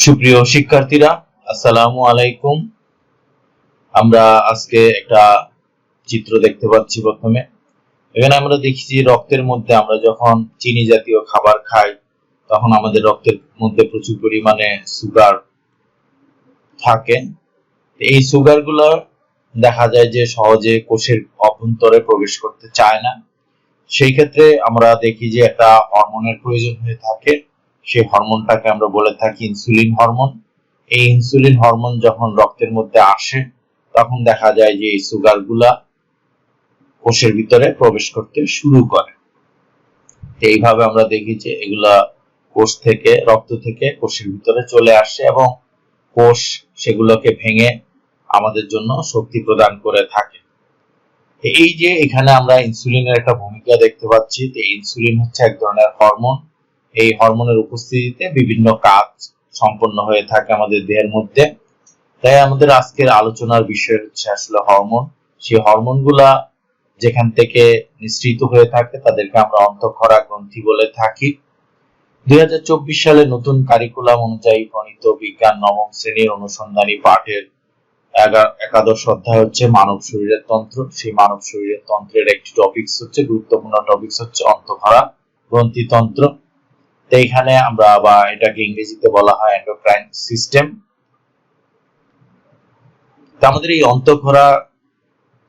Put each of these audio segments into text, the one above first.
সুপ্রিয় শিক্ষার্থীরা, আসসালামু আলাইকুম। আমরা আজকে একটা চিত্র দেখতে পাচ্ছি প্রথমে। এখানে আমরা দেখছি রক্তের মধ্যে আমরা যখন চিনি জাতীয় খাবার খাই, তখন আমাদের রক্তের মধ্যে প্রচুর পরিমাণে সুগার থাকে। এই সুগারগুলো দেখা যায় যে সহজে কোষের অভ্যন্তরে প্রবেশ করতে চায় না। সেই ক্ষেত্রে আমরা দেখি যে একটা হরমোনের প্রয়োজন হয়ে থাকে। সেই হরমোনটাকে আমরা বলে থাকি ইনসুলিন হরমোন এই ইনসুলিন হরমোন যখন রক্তের মধ্যে আসে, তখন দেখা যায় যে এই সুগারগুলা কোষের ভিতরে প্রবেশ করতে শুরু করে। এইভাবে আমরা দেখি যে এগুলা কোষ থেকে, রক্ত থেকে কোষের ভিতরে চলে আসে এবং কোষ সেগুলোকে ভেঙে আমাদের জন্য শক্তি প্রদান করে থাকে। এই যে এখানে আমরা ইনসুলিনের একটা ভূমিকা দেখতে পাচ্ছি ইনসুলিন হচ্ছে এক ধরনের হরমোন এই হরমোনের উপস্থিতিতে বিভিন্ন কাজ সম্পন্ন হয়ে থাকে আমাদের দেহের মধ্যে। তাই আমাদের আজকের আলোচনার বিষয় হচ্ছে আসলে হরমোন। সেই হরমোনগুলা যেখান থেকে নিঃসৃত হয়ে থাকে, তাদেরকে আমরা অন্তঃক্ষরা গ্রন্থি বলে থাকি। দুই সালে নতুন কারিকুলাম অনুযায়ী প্রণীত বিজ্ঞান নবম শ্রেণির অনুসন্ধানী পাঠের একাদশ অধ্যায় হচ্ছে মানব শরীরের তন্ত্র। সেই মানব শরীরের তন্ত্রের একটি টপিকস হচ্ছে, গুরুত্বপূর্ণ টপিকস হচ্ছে অন্তঃক্ষরা গ্রন্থিতন্ত্র তো এখানে আমরা বা এটাকে ইংরেজিতে বলা হয় এন্ডোক্রাইন সিস্টেম তো আমাদের এই অন্তঃক্ষরা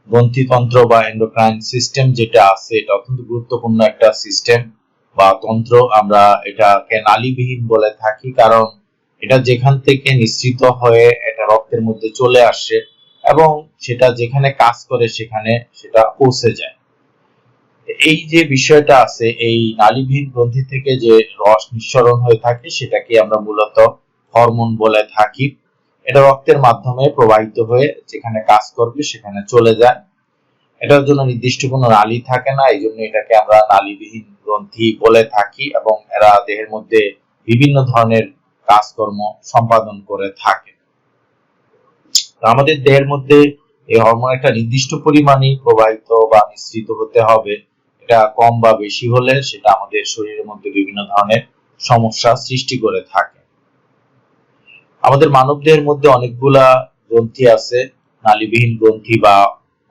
গ্রন্থিতন্ত্র বা এন্ডোক্রাইন সিস্টেম যেটা আছে, এটা অত্যন্ত গুরুত্বপূর্ণ একটা সিস্টেম বা তন্ত্র। আমরা এটাকে নালীবিহীন বলে থাকি কারণ এটা যেখান থেকে নিঃসৃত হয়ে এটা রক্তের মধ্যে চলে আসে এবং সেটা যেখানে কাজ করে সেখানে সেটা পৌঁছে যায়। এই যে বিষয়টা আছে, এই নালীবিহীন গ্রন্থি থেকে যে রস নিঃসরণ হয়ে থাকে সেটাকে আমরা মূলত হরমোন বলে থাকি। এটা রক্তের মাধ্যমে প্রবাহিত হয়ে যেখানে কাজ করবে, সেখানে চলে যায়। এটার জন্য নির্দিষ্ট কোনো নালী থাকে না, এই জন্য এটাকে আমরা নালীবিহীন গ্রন্থি বলে থাকি এবং এরা দেহের মধ্যে বিভিন্ন ধরনের কাজকর্ম সম্পাদন করে থাকে। আমাদের দেহের মধ্যে এই হরমোন একটা নির্দিষ্ট পরিমাণে প্রবাহিত বা নিঃসৃত হতে হবে। এটা কম বা বেশি হলে সেটা আমাদের শরীরের মধ্যে বিভিন্ন ধরনের সমস্যা সৃষ্টি করে থাকে। আমাদের মানব দেহের মধ্যে অনেকগুলা গ্রন্থি আছে, নালীবিহীন গ্রন্থি বা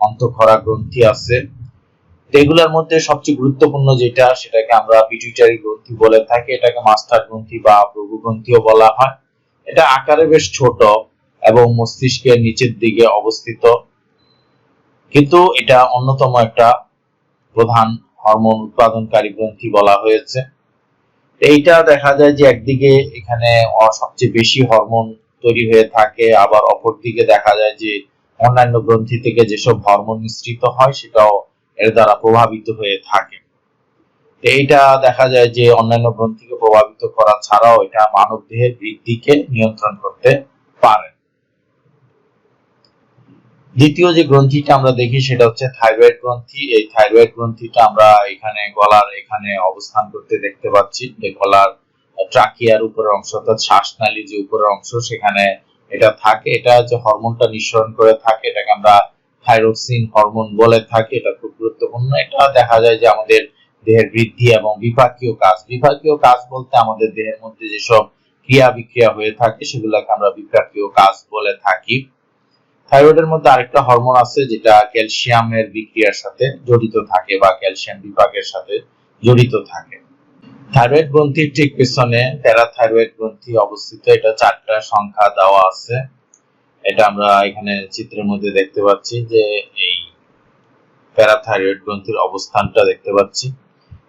অন্তঃক্ষরা গ্রন্থি আছে। এগুলোর মধ্যে সবচেয়ে গুরুত্বপূর্ণ যেটা, সেটাকে আমরা পিটুইটারি গ্রন্থি বলে থাকি। এটাকে মাস্টার গ্রন্থি বা প্রভু গ্রন্থিও বলা হয়। এটা আকারে বেশ ছোট এবং মস্তিষ্কের নিচের দিকে অবস্থিত। কিন্তু এটা অন্যতম একটা প্রধান হরমোন উৎপাদনকারী গ্রন্থি বলা হয়েছে। এইটা দেখা যায় যে একদিকে এখানে সবচেয়ে বেশি হরমোন তৈরি হয়ে থাকে, আবার অপরদিকে দেখা যায় যে অন্যান্য গ্রন্থি থেকে যেসব হরমোন মিশ্রিত হয়, সেটাও এর দ্বারা প্রভাবিত হয়ে থাকে। এইটা দেখা যায় যে অন্যান্য গ্রন্থিকে প্রভাবিত করা ছাড়াও এটা মানব দেহের বৃদ্ধিকে নিয়ন্ত্রণ করতে পারে। দ্বিতীয় যে গ্রন্থিটা আমরা দেখি সেটা হচ্ছে থাইরয়েড গ্রন্থি। এই থাইরয়েড গ্রন্থিটা আমরা এখানে গলার এখানে অবস্থান করতে দেখতে পাচ্ছি যে গলার ট্রাকিয়ার উপরের অংশ অর্থাৎ শ্বাসনালী যে উপরের অংশ সেখানে এটা থাকে। এটা যে হরমোনটা নিঃসরণ করে থাকে, এটাকে আমরা থাইরোক্সিন হরমোন বলে থাকি, এটা খুব গুরুত্বপূর্ণ। এটা দেখা যায় যে আমাদের দেহের বৃদ্ধি এবং বিপাকীয় কাজ। বিপাকীয় কাজ বলতে আমাদের দেহের মধ্যে যেসব ক্রিয়া বিক্রিয়া হয়ে থাকে, সেগুলোকে আমরা বিপাকীয় কাজ বলে থাকি। থাইরয়েডের মধ্যে আরেকটা হরমোন আছে যেটা ক্যালসিয়ামের বিক্রিয়ার সাথে জড়িত থাকে বা ক্যালসিয়াম বিপাকের সাথে জড়িত থাকে। থাইরয়েড গ্রন্থির ঠিক পেছনে প্যারাথাইরয়েড গ্রন্থি অবস্থিত। এটা চারটা সংখ্যা দেওয়া আছে। এটা আমরা এখানে চিত্রের মধ্যে দেখতে পাচ্ছি যে এই প্যারাথাইরয়েড গ্রন্থির অবস্থানটা দেখতে পাচ্ছি।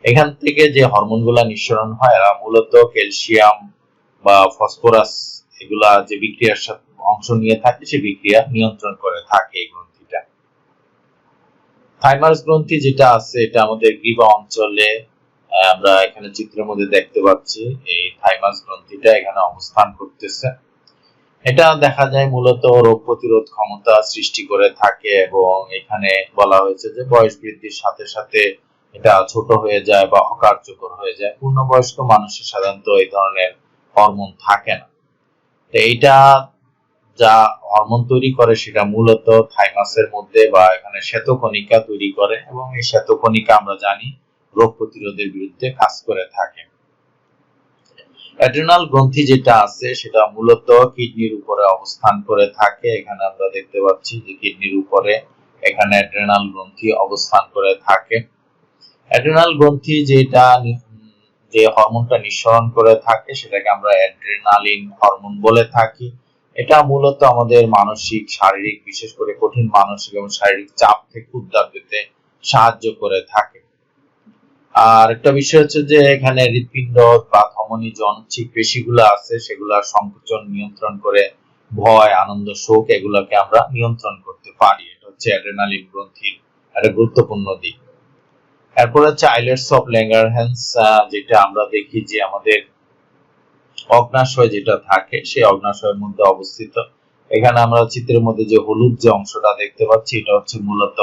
এখান থেকে যে হরমোনগুলা নিঃসরণ হয়, এরা মূলত ক্যালসিয়াম বা ফসফরাস এগুলা যে বিক্রিয়ার সাথে অংশ নিয়ে থাকে, সে বিক্রিয়া নিয়ন্ত্রণ করে থাকে এই গ্রন্থিটা। থাইমাস গ্রন্থি যেটা আছে, এটা আমাদের গ্রীবা অঞ্চলে আমরা এখানে চিত্রের মধ্যে দেখতে পাচ্ছি। এই থাইমাস গ্রন্থিটা এখানে অবস্থান করতেছে। এটা দেখা যায় মূলত রোগ প্রতিরোধ ক্ষমতা সৃষ্টি করে থাকে এবং এখানে বলা হয়েছে যে বয়স বৃদ্ধির সাথে সাথে এটা ছোট হয়ে যায় বা অকার্যকর হয়ে যায়। পূর্ণবয়স্ক মানুষের সাধারণত এই ধরনের হরমোন থাকে না। এইটা যা হরমোন তৈরি করে সেটা মূলত থাইমাসের মধ্যে বা এখানে শ্বেতকণিকা তৈরি করে এবং এই শ্বেতকণিকা আমরা জানি রোগ প্রতিরোধের বিরুদ্ধে কাজ করে থাকে। অ্যাড্রেনাল গ্রন্থি যেটা আছে সেটা মূলত কিডনির উপরে অবস্থান করে থাকে। এখানে আমরা দেখতে পাচ্ছি যে কিডনির উপরে এখানে অ্যাড্রেনাল গ্রন্থি অবস্থান করে থাকে। অ্যাড্রেনাল গ্রন্থি যেটা যে হরমোনটা নিঃসরণ করে থাকে সেটাকে আমরা অ্যাড্রেনালিন হরমোন বলে থাকি। এটা মূলত আমাদের মানসিক, শারীরিক, বিশেষ করে কঠিন মানসিক এবং শারীরিক চাপ থেকে উদ্ধার পেতে সাহায্য করে থাকে। আর একটা বিষয় হচ্ছে যে এখানে হৃৎপিণ্ড বা ধমনী জনচিক পেশিগুলো আছে, সেগুলা সংকোচন নিয়ন্ত্রণ করে, ভয়, আনন্দ, শোক এগুলোকে আমরা নিয়ন্ত্রণ করতে পারি। এটা হচ্ছে অ্যাড্রেনালিন গ্রন্থির একটা গুরুত্বপূর্ণ দিক। এরপর হচ্ছে আইলেটস অফ ল্যাঙ্গারহ্যান্স যেটা আমরা দেখি যে আমাদের অগ্নাশয় যেটা থাকে, সেই অগ্নাশয়ের মধ্যে অবস্থিত। এখানে আমরা চিত্রের মধ্যে যে হলুদ যে অংশটা দেখতে পাচ্ছি, এটা হচ্ছে মূলত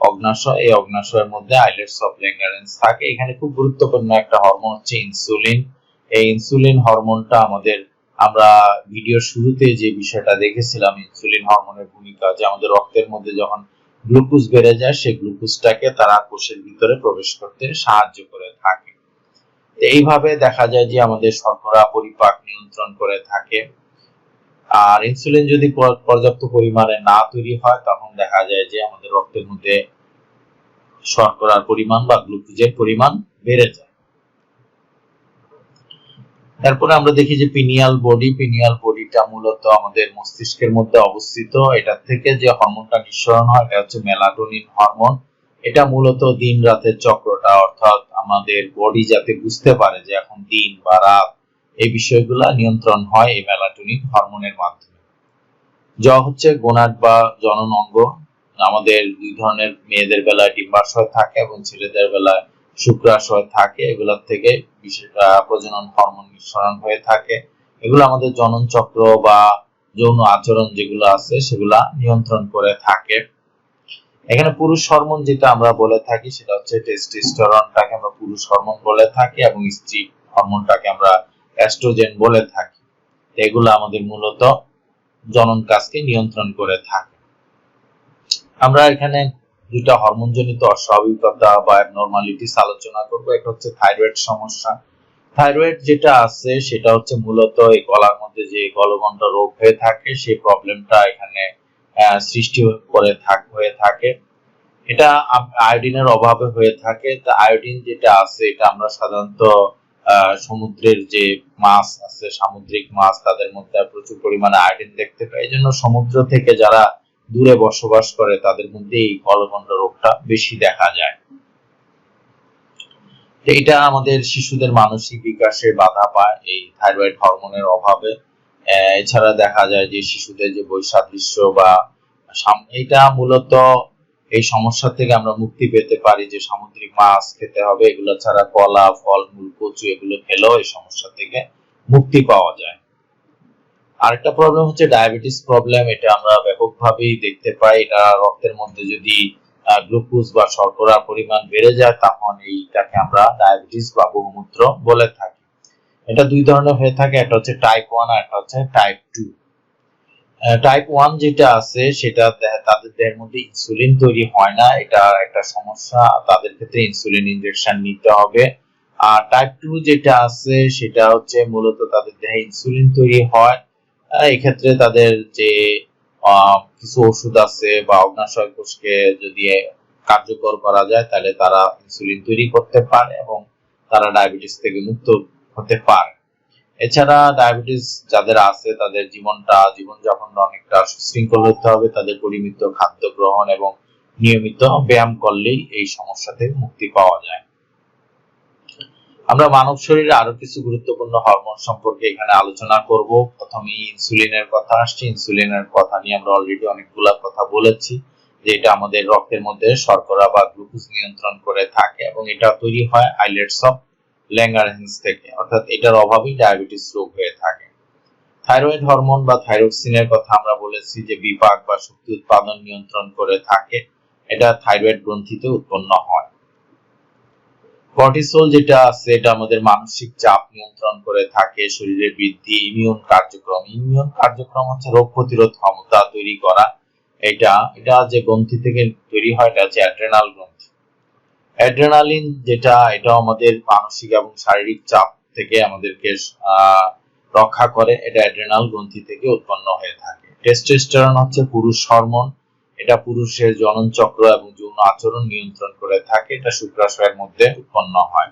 অগ্নাশয়। এই অগ্নাশয়ের মধ্যে আইলেটস অফ ল্যাঙ্গারেন্স থাকে। এখানে খুব গুরুত্বপূর্ণ একটা হরমোন হচ্ছে ইনসুলিন এই ইনসুলিন হরমোনটা আমাদের, আমরা ভিডিওর শুরুতে যে বিষয়টা দেখেছিলাম ইনসুলিন হরমোনের ভূমিকা, যে আমাদের রক্তের মধ্যে যখন গ্লুকোজ বেড়ে যায়, সেই গ্লুকোজটাকে তারা কোষের ভিতরে প্রবেশ করতে সাহায্য করে থাকে। এইভাবে দেখা যায় যে আমাদের শর্করা পরিপাক নিয়ন্ত্রণ করে থাকে। আর ইনসুলিন যদি পর্যাপ্ত পরিমাণে না তৈরি হয়, তখন দেখা যায় যে আমাদের রক্তের মধ্যে শর্করার পরিমাণ বা গ্লুকোজের পরিমাণ বেড়ে যায়। তারপরে আমরা দেখি যে পিনিয়াল বডি পিনিয়াল বডিটা মূলত আমাদের মস্তিষ্কের মধ্যে অবস্থিত। এটা থেকে যে হরমোনটা নিঃসরণ হয়, এটা হচ্ছে মেলাটোনিন হরমোন এটা মূলত দিন রাতের চক্রটা, অর্থাৎ আমাদের বডি যাতে বুঝতে পারে যে এখন দিন বা রাত এই বিষয়গুলা নিয়ন্ত্রণ হয় এই মেলাটোনিন হরমোনের মাধ্যমে। জ হচ্ছে গোনাড বা জনন অঙ্গ। আমাদের দুই ধরনের মেয়েদের বেলায় ডিম্বাশয় থাকে এবং ছেলেদের বেলায় শুক্রাশয় থাকে। এগুলোর থেকে প্রজনন হরমোন নিঃসরণ হয়ে থাকে। এগুলো আমাদের জনন চক্র বা যৌন আচরণ যেগুলো আছে সেগুলা নিয়ন্ত্রণ করে থাকে। এখানে পুরুষ হরমোন যেটা আমরা বলে থাকি, সেটা হচ্ছে টেস্টোস্টেরনটাকে আমরা পুরুষ হরমোন বলে থাকি এবং স্ত্রী হরমোনটাকে আমরা অ্যাস্ট্রোজেন বলে থাকি। এগুলো আমাদের মূলত জনন কাজকে নিয়ন্ত্রণ করে থাকে। আমরা এখানে দুটা হরমোনজনিত অস্বাভাবিকতা বা অ্যাবনর্মালিটিস আলোচনা করব। একটা হচ্ছে থাইরয়েড সমস্যা। থাইরয়েড যেটা আছে, সেটা হচ্ছে মূলত এই গলার মধ্যে যে গলগণ্ড রোগ হয়ে থাকে, সেই প্রবলেমটা এখানে সৃষ্টি করে থাক, হয়ে থাকে। এটা আয়োডিনের অভাবে হয়ে থাকে। তা আয়োডিন যেটা আছে, এটা আমরা সাধারণত সমুদ্রের যে মাছ আছে, সামুদ্রিক মাছ, তাদের মধ্যে প্রচুর পরিমাণে আয়োডিন দেখতে পাই। এই জন্য সমুদ্র থেকে যারা দূরে বসবাস করে, তাদের মধ্যে এই গলগণ্ড রোগটা বেশি দেখা যায়। এটা আমাদের শিশুদের মানসিক বিকাশে বাধা পায়, এই থাইরয়েড হরমোনের অভাবে। এছাড়া দেখা যায় যে শিশুদের যে বৈসাদৃশ্য বা এটা মূলত এই সমস্যা থেকে আমরা মুক্তি পেতে পারি যে সামুদ্রিক মাছ খেতে হবে, এগুলো ছাড়া কলা ফলমূল কচু, এগুলো খেলেও এই সমস্যা থেকে মুক্তি পাওয়া যায়। আরেকটা প্রবলেম হচ্ছে ডায়াবেটিস প্রবলেম এটা আমরা ব্যাপকভাবেই দেখতে পাই। এটা রক্তের মধ্যে যদি গ্লুকোজ বা শর্করা পরিমাণ বেড়ে যায়, তখন এইটাকে আমরা ডায়াবেটিস বা বহুমূত্র বলে থাকি। এটা দুই ধরনের হয়ে থাকে, একটা হচ্ছে টাইপ ওয়ান আর একটা হচ্ছে টাইপ টু টাইপ ওয়ান যেটা আছে, সেটা তাদের দেহের মধ্যে ইনসুলিন তৈরি হয় না, এটা একটা সমস্যা। তাদের ক্ষেত্রে ইনসুলিন ইনজেকশন নিতে হবে। আর টাইপ টু যেটা আছে, সেটা হচ্ছে মূলত তাদের দেহে ইনসুলিন তৈরি হয়। এক্ষেত্রে তাদের যে কিছু ওষুধ আছে বা অগ্নাশয় কোষকে যদি কার্যকর করা যায়, তাহলে তারা ইনসুলিন তৈরি করতে পারে এবং তারা ডায়াবেটিস থেকে মুক্ত হতে পারে। এছাড়া ডায়াবেটিস যাদের আছে, তাদের জীবনটা জীবনযাপন অনেকটা সুশৃঙ্খল হতে হবে। তাদের পরিমিত খাদ্য গ্রহণ এবং নিয়মিত ব্যায়াম করলেই এই সমস্যা থেকে মুক্তি পাওয়া যায়। আমরা মানব শরীরে আরও কিছু গুরুত্বপূর্ণ হরমোন সম্পর্কে এখানে আলোচনা করব। প্রথমে ইনসুলিনের কথা আসছে। ইনসুলিনের কথা নিয়ে আমরা অলরেডি অনেকগুলা কথা বলেছি, যে এটা আমাদের রক্তের মধ্যে শর্করা বা গ্লুকোজ নিয়ন্ত্রণ করে থাকে এবং এটা তৈরি হয় আইলেটস অফ ল্যাঙ্গারহ্যান্স থেকে, অর্থাৎ এটার অভাবেই ডায়াবেটিস রোগ হয়ে থাকে। থাইরয়েড হরমোন বা থাইরক্সিনের কথা আমরা বলেছি যে বিপাক বা শক্তি উৎপাদন নিয়ন্ত্রণ করে থাকে, এটা থাইরয়েড গ্রন্থিতে উৎপন্ন হয়। কর্টিসল যেটা আছে, এটা আমাদের মানসিক চাপ নিয়ন্ত্রণ করে থাকে, শরীরের বৃদ্ধি ইমিউন কার্যক্রম। ইমিউন কার্যক্রম হচ্ছে রোগ প্রতিরোধ ক্ষমতা তৈরি করা। এটা এটা যে গ্রন্থি থেকে তৈরি হয়, এটা হচ্ছে অ্যাড্রেনাল গ্রন্থি। অ্যাড্রেনালিন যেটা এটা আমাদের মানসিক এবং শারীরিক চাপ থেকে আমাদেরকে রক্ষা করে। এটা অ্যাড্রেনাল গ্রন্থি থেকে উৎপন্ন হয়ে থাকে। টেস্টোস্টেরন হচ্ছে পুরুষ হরমোন এটা পুরুষের জনন চক্র এবং যৌন আচরণ নিয়ন্ত্রণ করে থাকে। এটা শুক্রাশয়ের মধ্যে উৎপন্ন হয়।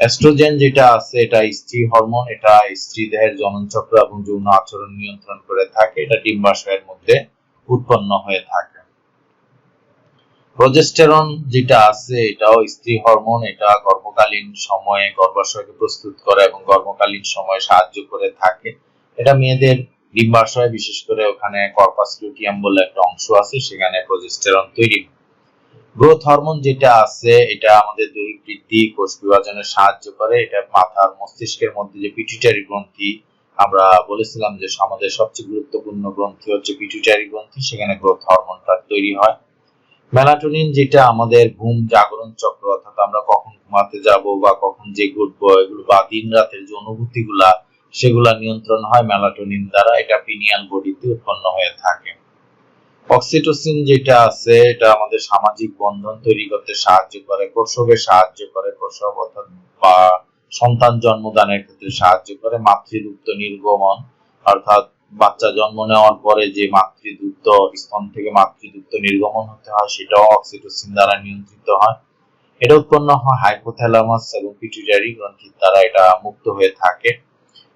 এস্ট্রোজেন যেটা আছে, এটা স্ত্রী হরমোন এটা স্ত্রী দেহের জনন চক্র এবং যৌন আচরণ নিয়ন্ত্রণ করে থাকে। এটা ডিম্বাশয়ের মধ্যে উৎপন্ন হয়ে থাকে। প্রজেস্টেরন যেটা আছে, এটাও স্ত্রী হরমোন এটা গর্ভকালীন সময়ে গর্ভাশয়কে প্রস্তুত করে এবং গর্ভকালীন সময়ে সাহায্য করে থাকে। এটা মেয়েদের ডিম্বাশয়, বিশেষ করে ওখানে কর্পাস লুটিয়াম বলে একটা অংশ আছে, সেখানে প্রজেস্টেরন তৈরি গ্রোথ হরমোন যেটা আছে, এটা আমাদের দৈহিক বৃদ্ধি, কোষ বিভাজনে সাহায্য করে। এটা মাথার মস্তিষ্কের মধ্যে যে পিটুইটারি গ্রন্থি, আমরা বলেছিলাম যে আমাদের সবচেয়ে গুরুত্বপূর্ণ গ্রন্থি হচ্ছে পিটুইটারি গ্রন্থি, সেখানে গ্রোথ হরমোনটা তৈরি হয়। মেলাটোনিন যেটা আমাদের ঘুম জাগরণ চক্র, অর্থাৎ আমরা কখন ঘুমাতে যাব বা কখন জেগে উঠবো এগুলো বা দিন রাতের যে অনুভূতিগুলা, সেগুলা নিয়ন্ত্রণ হয় মেলাটোনিন দ্বারা। এটা পিনিয়াল বডিতে উৎপন্ন হয়ে থাকে। অক্সিটোসিন যেটা আছে, এটা আমাদের সামাজিক বন্ধন তৈরি করতে সাহায্য করে প্রসবে সাহায্য করে, প্রসব অর্থাৎ বা সন্তান জন্মদানের ক্ষেত্রে সাহায্য করে মাতৃদুগ্ধ নির্গমন, অর্থাৎ বাচ্চা জন্ম নেওয়ার পরে যে মাতৃদুগ্ধ, স্তন থেকে মাতৃদুগ্ধ নির্গমন হতে হয়, সেটাও অক্সিটোসিন দ্বারা নিয়ন্ত্রিত হয়। এটা উৎপন্ন হয় হাইপোথ্যালামাস এবং পিটুইটারি গ্রন্থির দ্বারা এটা মুক্ত হয়ে থাকে।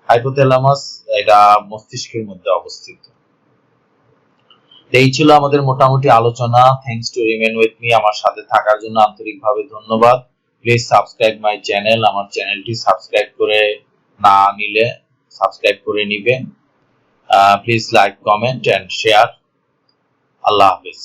হাইপোথ্যালামাস এটা মস্তিষ্কের মধ্যে অবস্থিত। এই ছিল আমাদের মোটামুটি আলোচনা। Thanks to remain with me আমার সাথে থাকার জন্য আন্তরিকভাবে ধন্যবাদ। প্লিজ সাবস্ক্রাইব মাই চ্যানেল আমার চ্যানেলটি সাবস্ক্রাইব করে না নিলে সাবস্ক্রাইব করে নিবে please like comment and share Allah Hafiz